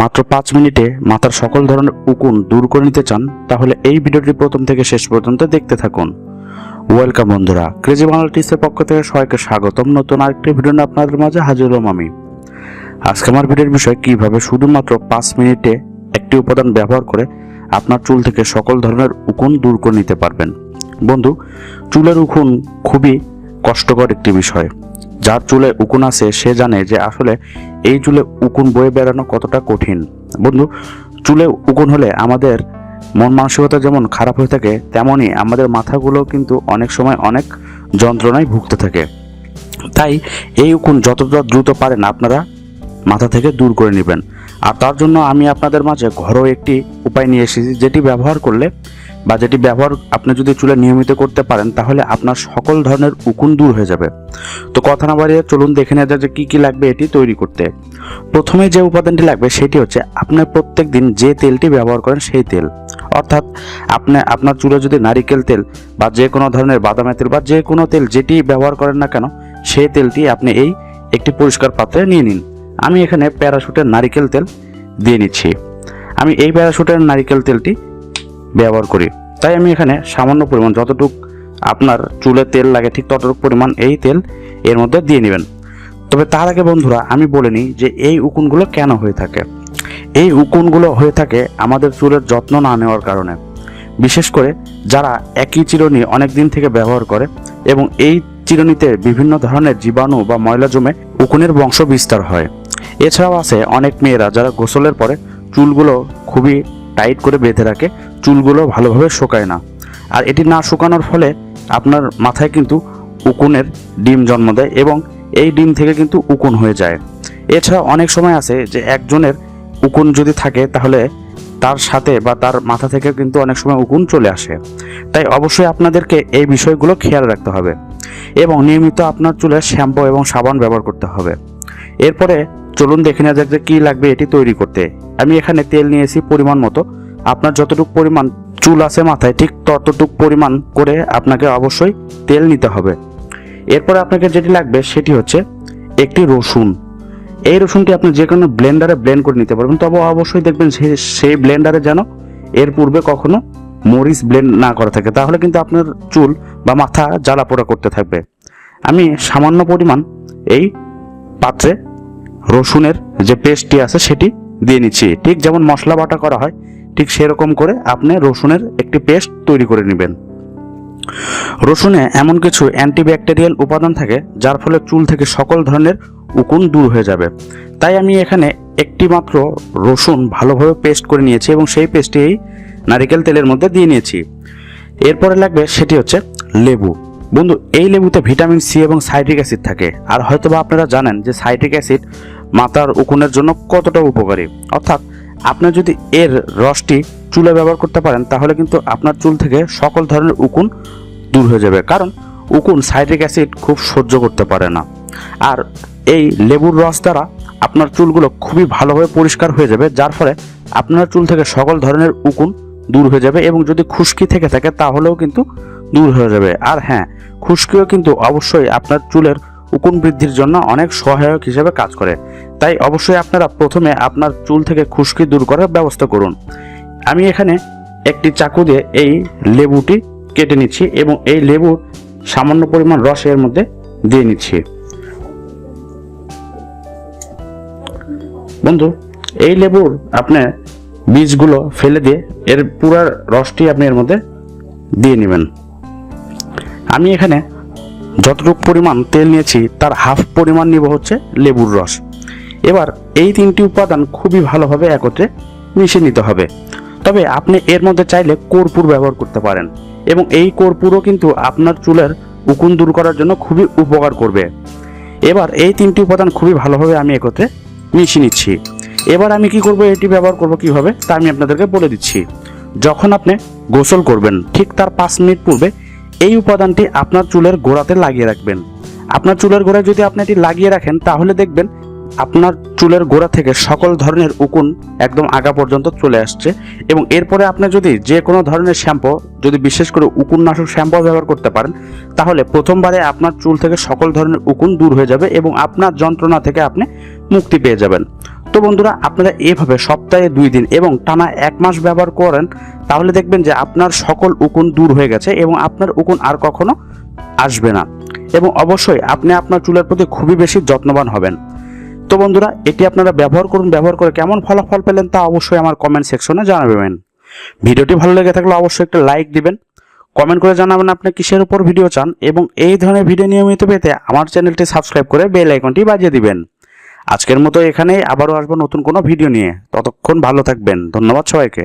মাত্র পাঁচ মিনিটে মাথার সকল ধরনের উকুন দূর করে নিতে চান, তাহলে এই ভিডিওটি প্রথম থেকে শেষ পর্যন্ত দেখতে থাকুন। ওয়েলকাম বন্ধুরা, ক্রেজি বাংলা টিসের পক্ষ থেকে সবাইকে স্বাগতম। নতুন আরেকটি ভিডিও নিয়ে আপনাদের মাঝে হাজির হলাম আমি। আজকে আমার ভিডিওর বিষয়, কীভাবে শুধুমাত্র পাঁচ মিনিটে একটি উপাদান ব্যবহার করে আপনার চুল থেকে সকল ধরনের উকুন দূর করে নিতে পারবেন। বন্ধু, চুলের উকুন খুবই কষ্টকর একটি বিষয়। যার চুলে উকুন আছে, সে জানে যে আসলে এই চুলে উকুন বয়ে বেড়ানো কতটা কঠিন। বন্ধু, চুলে উকুন হলে আমাদের মন মানসিকতা যেমন খারাপ হয়ে থাকে তেমনই আমাদের মাথাগুলো কিন্তু অনেক সময় অনেক যন্ত্রণায় ভুগতে থাকে। তাই এই উকুন যতটা দ্রুত পারেন আপনারা মাথা থেকে দূর করে নেবেন। আর তার জন্য আমি আপনাদের মাঝে ঘরোয়া একটি উপায় নিয়ে এসেছি, যেটি ব্যবহার করলে বা যেটি ব্যবহার আপনি যদি চুলে নিয়মিত করতে পারেন, তাহলে আপনার সকল ধরনের উকুন দূর হয়ে যাবে। তো কথা না বাড়িয়ে চলুন দেখে নেওয়া যাক যে কী কী লাগবে এটি তৈরি করতে। প্রথমে যে উপাদানটি লাগবে সেটি হচ্ছে আপনি প্রত্যেক দিন যে তেলটি ব্যবহার করেন সেই তেল। অর্থাৎ আপনি, আপনার চুলে যদি নারিকেল তেল বা যে কোনো ধরনের বাদামের তেল বা যে কোনো তেল যেটি ব্যবহার করেন না কেন, সেই তেলটি আপনি এই একটি পরিষ্কার পাত্রে নিয়ে নিন। আমি এখানে প্যারাশুটের নারিকেল তেল দিয়ে নিচ্ছি। আমি এই প্যারাশুটের নারিকেল তেলটি ব্যবহার করি। তাই আমি এখানে সামান্য পরিমাণ যতটুক আপনার চুলে তেল লাগে ঠিক ততটুকু পরিমাণ এই তেল এর মধ্যে দিয়ে নেবেন। তবে তার আগে বন্ধুরা, আমি বলে নিই যে এই উকুনগুলো কেন হয়ে থাকে? এই উকুনগুলো হয়ে থাকে আমাদের চুলের যত্ন না নেওয়ার কারণে। বিশেষ করে যারা একই চিরুনি অনেক দিন থেকে ব্যবহার করে এবং এই চিরুনিতে বিভিন্ন ধরনের জীবাণু বা ময়লা জমে উকুনের বংশ বিস্তার হয়। এছাড়াও আছে অনেক মেয়েরা যারা গোসলের পরে চুলগুলো খুবই টাইট করে বেঁধে রাখে, চুলগুলো ভালোভাবে শুকায় না। আর এটি না শুকানোর ফলে আপনার মাথায় কিন্তু উকুনের ডিম জন্ম দেয় এবং এই ডিম থেকে কিন্তু উকুন হয়ে যায়। এছাড়া অনেক সময় আছে যে একজনের উকুন যদি থাকে তাহলে তার সাথে বা তার মাথা থেকে কিন্তু অনেক সময় উকুন চলে আসে। তাই অবশ্যই আপনাদেরকে এই বিষয়গুলো খেয়াল রাখতে হবে এবং নিয়মিত আপনার চুলে শ্যাম্পু এবং সাবান ব্যবহার করতে হবে। এরপরে চলুন দেখে নেওয়া যাক যে কী লাগবে এটি তৈরি করতে। আমি এখানে তেল নিয়েছি পরিমাণ মতো। আপনার যতটুকু পরিমাণ চুল আছে মাথায়, ঠিক ততটুকু পরিমাণ করে আপনাকে অবশ্যই তেল নিতে হবে। এরপরে আপনাকে যেটি লাগবে সেটি হচ্ছে একটি রসুন। এই রসুনটি আপনি যে কোনো ব্লেন্ডারে ব্লেন্ড করে নিতে পারবেন। তবে অবশ্যই দেখবেন সেই ব্লেন্ডারে যেন এর পূর্বে কখনো মরিচ ব্লেন্ড না করা থাকে। তাহলে কিন্তু আপনার চুল বা মাথা জ্বালা পোড়া করতে থাকবে। আমি সামান্য পরিমাণ এই পাত্রে রসুনের যে পেস্টটি আছে সেটি দিয়ে নিচ্ছি। ঠিক যেমন মশলা বাটা করা হয়, ঠিক সেরকম করে আপনি রসুনের একটি পেস্ট তৈরি করে নেবেন। রসুনে এমন কিছু অ্যান্টিব্যাকটেরিয়াল উপাদান থাকে, যার ফলে চুল থেকে সকল ধরনের উকুন দূর হয়ে যাবে। তাই আমি এখানে একটি মাত্র রসুন ভালোভাবে পেস্ট করে নিয়েছি এবং সেই পেস্টটি এই নারিকেল তেলের মধ্যে দিয়ে নিয়েছি। এরপরে লাগবে সেটি হচ্ছে লেবু। বন্ধু, এই লেবুতে ভিটামিন সি এবং সাইট্রিক অ্যাসিড থাকে। আর হয়তোবা আপনারা জানেন যে সাইট্রিক অ্যাসিড মাথার উকুনের জন্য কতটা উপকারী। অর্থাৎ আপনি যদি এর রসটি চুলে ব্যবহার করতে পারেন, তাহলে কিন্তু আপনার চুল থেকে সকল ধরনের উকুন দূর হয়ে যাবে। কারণ উকুন সাইট্রিক অ্যাসিড খুব সহ্য করতে পারে না। আর এই লেবুর রস দ্বারা আপনার চুলগুলো খুবই ভালোভাবে পরিষ্কার হয়ে যাবে, যার ফলে আপনার চুল থেকে সকল ধরনের উকুন দূর হয়ে যাবে এবং যদি খুশকি থেকে থাকে, তাহলেও কিন্তু দূর হয়ে যাবে। আর হ্যাঁ খুশকিও কিন্তু অবশ্যই আপনার চুলের উকুন বৃদ্ধির জন্য অনেক সহায়ক হিসেবে কাজ করে। তাই অবশ্যই আপনারা প্রথমে আপনার চুল থেকে খুশকি দূর করার ব্যবস্থা করুন। আমি এখানে একটি চাকু দিয়ে এই লেবুটি কেটে নিচ্ছি এবং এই লেবুর সামান্য পরিমাণ রস এর মধ্যে দিয়ে নিচ্ছি। বন্ধু, এই লেবুর আপনার বীজগুলো ফেলে দিয়ে এর পুরো রসটি আপনি এর মধ্যে দিয়ে নেবেন। আমি এখানে যতটুকু পরিমাণ তেল নিয়েছি, তার হাফ পরিমাণ নিব হচ্ছে লেবুর রস। এবার এই তিনটি উপাদান খুবই ভালোভাবে একত্রে মিশিয়ে নিতে হবে। তবে আপনি এর মধ্যে চাইলে কর্পূর ব্যবহার করতে পারেন এবং এই কর্পূরও কিন্তু আপনার চুলের উকুন দূর করার জন্য খুবই উপকার করবে। এবার এই তিনটি উপাদান খুবই ভালোভাবে আমি একত্রে মিশিয়ে নিচ্ছি। এবার আমি কি করব, এটি ব্যবহার করব কীভাবে, তা আমি আপনাদেরকে বলে দিচ্ছি। যখন আপনি গোসল করবেন, ঠিক তার পাঁচ মিনিট পূর্বে এই উপাদানটি আপনার চুলের গোড়াতে লাগিয়ে রাখবেন। আপনার চুলের গোড়ায় যদি আপনি এটি লাগিয়ে রাখেন, তাহলে দেখবেন আপনার চুলের গোড়া থেকে সকল ধরনের উকুন একদম আগা পর্যন্ত চলে আসছে এবং এরপরে আপনি যদি যে কোনো ধরনের শ্যাম্পু, যদি বিশেষ করে উকুন নাশক শ্যাম্পু ব্যবহার করতে পারেন, তাহলে প্রথমবারে আপনার চুল থেকে সকল ধরনের উকুন দূর হয়ে যাবে এবং আপনার যন্ত্রণা থেকে আপনি মুক্তি পেয়ে যাবেন। তো বন্ধুরা, আপনারা এভাবে সপ্তাহে দুই দিন এবং টানা এক মাস ব্যবহার করেন, তাহলে দেখবেন যে আপনার সকল উকুন দূর হয়ে গেছে এবং আপনার উকুন আর কখনো আসবে না। এবং অবশ্যই আপনি আপনার চুলের প্রতি খুবই বেশি যত্নবান হবেন। তো বন্ধুরা, এটি আপনারা ব্যবহার করুন, ব্যবহার করে কেমন ফলাফল পেলেন তা অবশ্যই আমার কমেন্ট সেকশনে জানাবেন। ভিডিওটি ভালো লেগে থাকলে অবশ্যই একটা লাইক দিবেন। কমেন্ট করে জানাবেন আপনি কিসের উপর ভিডিও চান এবং এই ধরনের ভিডিও নিয়মিত পেতে আমার চ্যানেলটি সাবস্ক্রাইব করে বেল আইকনটি বাজিয়ে দিবেন। আজকের মতো এখানেই আবারও আসব নতুন কোনো ভিডিও নিয়ে। ততক্ষণ ভালো থাকবেন। ধন্যবাদ সবাইকে।